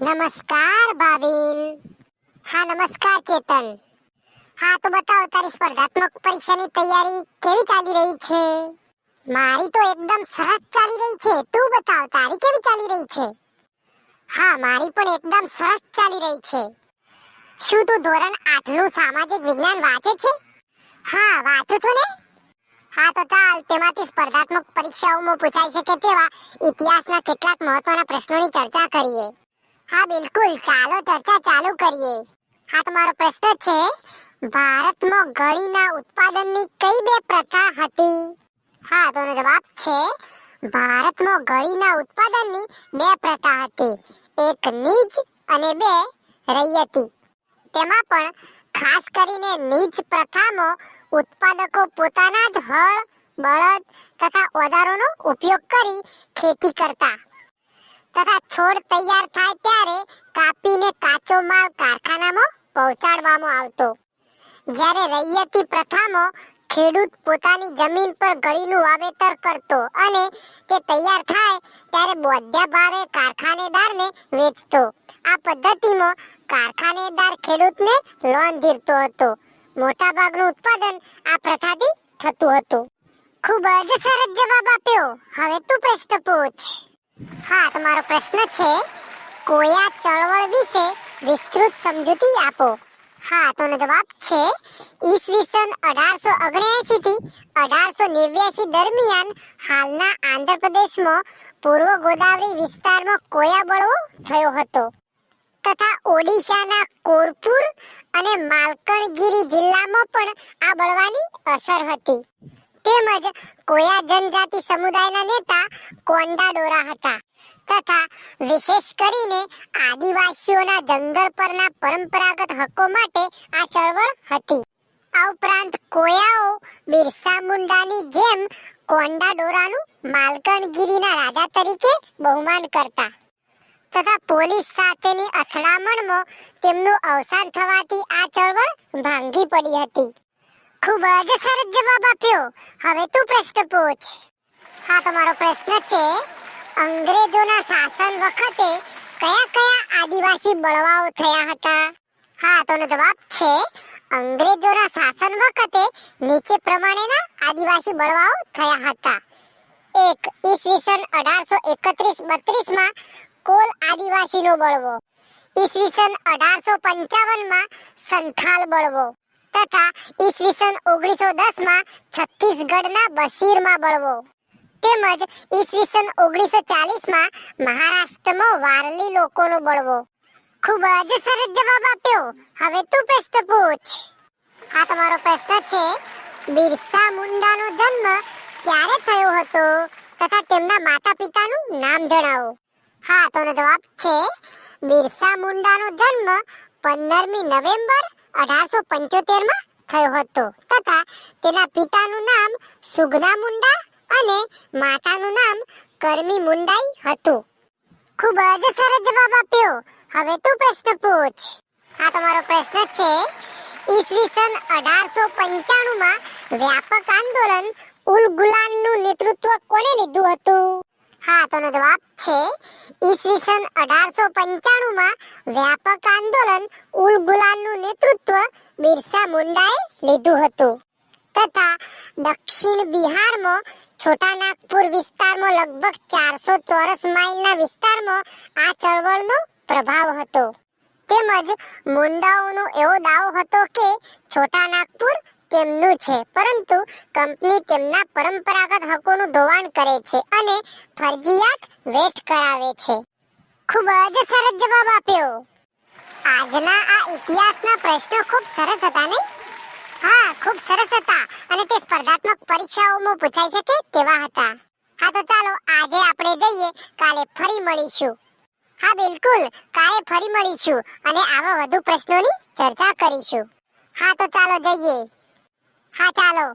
નમસ્કાર ભાવિન હા, નમસ્કાર ચેતન હા, તો બતાવો, તારી સ્પર્ધાત્મક પરીક્ષાની તૈયારી કેવી ચાલી રહી છે? મારી તો એકદમ સરસ ચાલી રહી છે. તું બતાવ, તારી કેવી ચાલી રહી છે? હા, મારી પણ એકદમ સરસ ચાલી રહી છે. શું તું ધોરણ આઠનું સામાજિક વિજ્ઞાન વાંચે છે? હા, વાંચું છું ને? હા, તો ચાલ, તેમાંથી સ્પર્ધાત્મક પરીક્ષાઓમાં પૂછાઈ શકે તેવા ઇતિહાસના કેટલાક મહત્વના પ્રશ્નોની ચર્ચા કરીએ. હા, બિલકુલ. ચાલો, ચર્ચા ચાલુ કરીએ. હા, તમારો પ્રશ્ન છે, ભારતમાં ઘડીના ઉત્પાદનની કઈ બે પ્રથા હતી? હા, તો જવાબ છે, ભારતમાં ઘડીના ઉત્પાદનની બે પ્રથા હતી. એક નીજ અને બે રૈયતી. તેમાં પણ ખાસ કરીને નીજ પ્રથામાં ઉત્પાદકો પોતાના જ હળ, બળદ તથા ઓજારોનો ઉપયોગ કરી ખેતી કરતા. તથા છોડ તૈયાર થાય ત્યારે કાપીને કાચો માલ કારખાનામાં પહોંચાડવામાં આવતો. જ્યારે રૈયતી પ્રથામાં ખેડૂત પોતાની જમીન પર ગળીનું વાવેતર કરતો અને તે તૈયાર થાય ત્યારે બોધ્યા ભાવે કારખાનેદારને વેચતો. આ પદ્ધતિમાં કારખાનેદાર ખેડૂતને લોન ધીરતો હતો. મોટાભાગનું ઉત્પાદન આ પ્રથાથી થતું હતું. ખૂબ જ સરસ જવાબ આપ્યો. હવે તું પ્રશ્ન પૂછ. હા તમારો પ્રશ્ન છે કોયા ચળવળ વિશે વિસ્તૃત સમજૂતી આપો? હા, તો જવાબ છે, ઈસવીસન અઢારસો ઓગણએંશી થી અઢારસો નેવ્યાસી દરમિયાન હાલના આંધ્રપ્રદેશમાં પૂર્વ ગોદાવરી વિસ્તારમાં કોયા બળવો થયો હતો? તથા ઓડિશાના કોરપુર અને માલકણગીરી જિલ્લામાં પણ આ બળવાની અસર હતી. તેમજ કોયા જનજાતિ સમુદાયના નેતા કોંડા ડોરા હતા તથા વિશેષ કરીને આદિવાસીઓના જંગલ પરના પરંપરાગત હકો માટે આ ચળવળ હતી. આ ઉપરાંત કોયાઓ બિરસા મુંડાની જેમ કોંડા ડોરાનું માલકણગીરીના રાજા તરીકે બહુમાન કરતા તથા પોલીસ સાથેની અથડામણમાં તેમનું અવસાન થવાથી આ ચળવળ ભાંગી પડી હતી. ખૂબ જ સરસ જવાબ આપ્યો. હવે તું પ્રશ્ન પૂછ. હા, તમારો પ્રશ્ન છે, અંગ્રેજોના શાસન વખતે કયા કયા આદિવાસી બળવાઓ થયા હતા? હા, તોનો જવાબ છે, અંગ્રેજોના શાસન વખતે નીચે પ્રમાણેના આદિવાસી બળવાઓ થયા હતા. એક ઈસવીસન અઢારસો એકત્રીસ બત્રીસમાં કોલ આદિવાસીનો બળવો. ઈસવીસન અઢારસો પંચાવનમાં સંથાલ બળવો. તથા ઈસવીસન ઓગણીસો દસમાં છત્તીસગઢના બસીરમાં બળવો. તેમજ ઈસવીસન ઓગણીસો ચાલીસમાં મહારાષ્ટ્રમાં વારલી લોકોનો બળવો. ખૂબ જ સરસ જવાબ આપ્યો. હવે તું પ્રશ્ન પૂછ. આ તમારો પ્રશ્ન છે, બિરસા મુંડાનો જન્મ ક્યારે થયો હતો? તથા તેમના માતા પિતાનું નામ જણાવો. હા, તો જવાબ છે, બિરસા મુંડાનો જન્મ પંદરમી નવેમ્બર અઢારસો પંચોતેરમાં થયો હતો તથા તેના પિતાનું નામ સુગના મુંડા અને માતાનું નામ કરમી મુંડાઈ હતું. ખૂબ જ સરસ જવાબ આપ્યો. હવે તું પ્રશ્ન પૂછ. આ તમારો પ્રશ્ન છે, ઈસવીસન અઢારસો પંચાણું માં વ્યાપક આંદોલન ઉલ ગુલાનનું નેતૃત્વ કોણે લીધું હતું? હા તેનો જવાબ છે ઈસવીસન અઢારસો પંચાણું માં વ્યાપક આંદોલન ઉલ ગુલાનનું નેતૃત્વ બિરસા મુંડાએ લીધું હતું. તથા દક્ષિણ બિહારમાં છોટા નાગપુર વિસ્તારમાં લગભગ ચારસો ચોરસ માઇલના વિસ્તારમાં આ ચળવળનો પ્રભાવ હતો. તેમજ મુંડાઓનો એવો દાવો હતો કે છોટા નાગપુર તેમનું છે. પરંતુ કંપની તેમના પરંપરાગત હકોનું ધોવાણ કરે છે અને ફરજિયાત વેટ કરાવે છે. ખૂબ જ સરસ જવાબ આપ્યો. આજના આ ઇતિહાસના પ્રશ્નો ખૂબ સરસ હતા નહીં? હા, ખૂબ સરસ હતા. અને તે સ્પર્ધાત્મક પરીક્ષાઓમાં પૂછાઈ શકે તેવા હતા. હા, તો ચાલો આજે આપણે જઈએ. કાલે ફરી મળીશું. હા, બિલકુલ. કાલે ફરી મળીશું. અને આવા વધુ પ્રશ્નોની ચર્ચા કરીશું. હા, તો ચાલો જઈએ. હા ચાલો